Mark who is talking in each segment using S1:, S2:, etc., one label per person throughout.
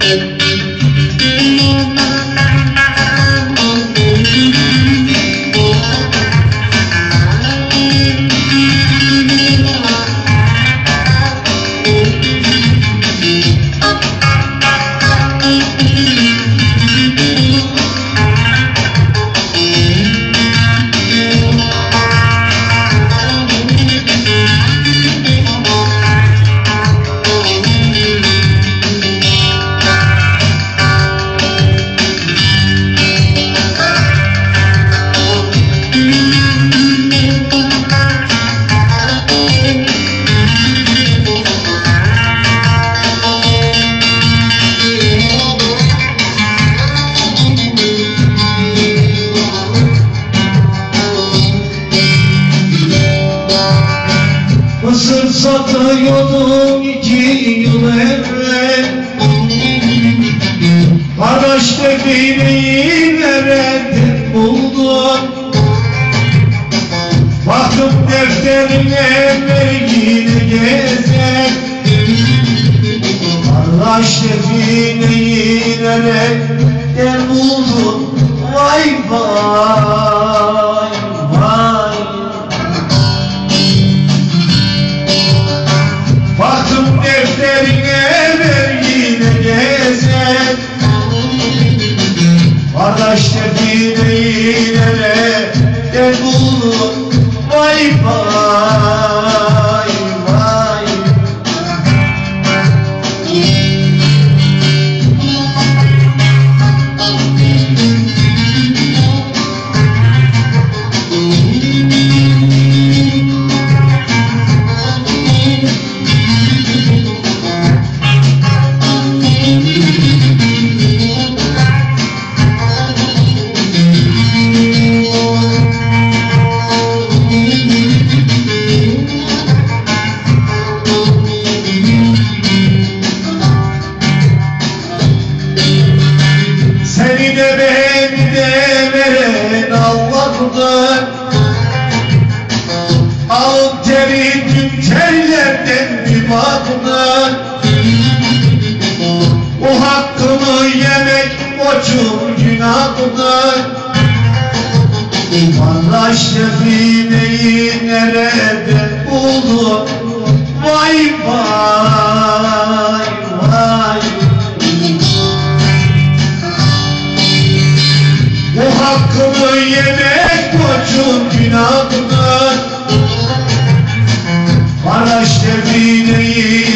S1: Thank you. Mısır satıyordum iki yıl evvel. Kardeş defineyi nereden buldun? Bakıp defterine vergini gezer. Kardeş defineyi nereden defterine vergine gezer. Kardeş defineyi nereden buldun Vay vay Teri tüm bakdır O hakkını yemek koçum günahdır Vallahi defineyi nerede buldun? Vay vay vay. Bu hakkımı yemek koçum günahdır Maraş defineyi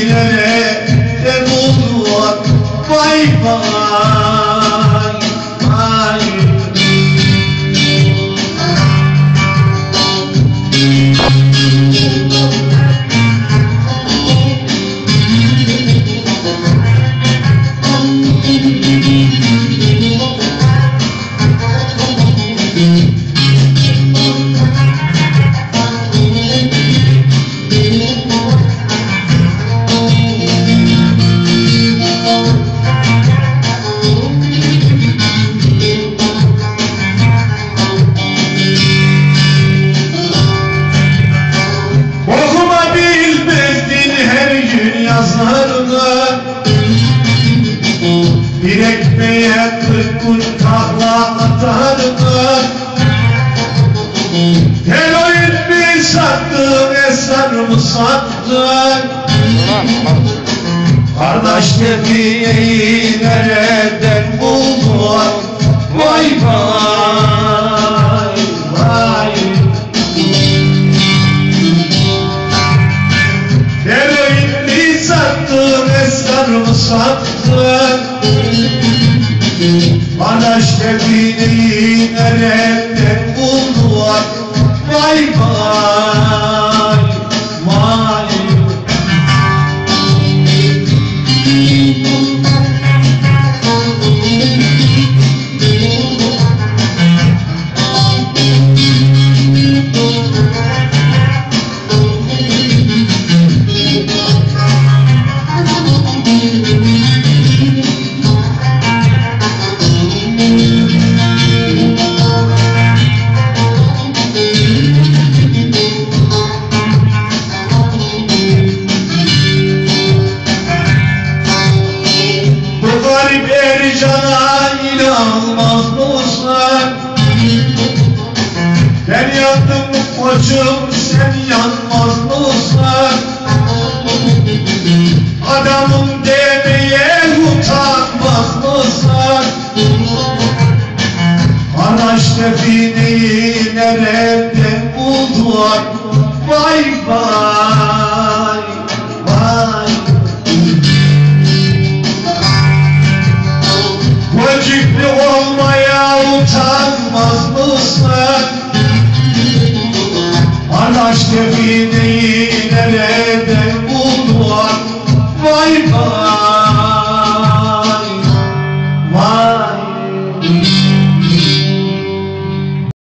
S1: yazardı Bir ekmeğe kırk gün kahla atardı Heroin mi sattın, esrar mı sattın Kardeş defiyeyi nereden sattın. Kardeş defiyeyi nereden buldular Vay vay inanmaz mısın? Ben yandım koçum sen yanmaz mısın? Adamım demeye utanmaz mısın? Araç defineyi nereden buldular? Vay vay olmaya utanmaz mısın? Araç defineyi nereden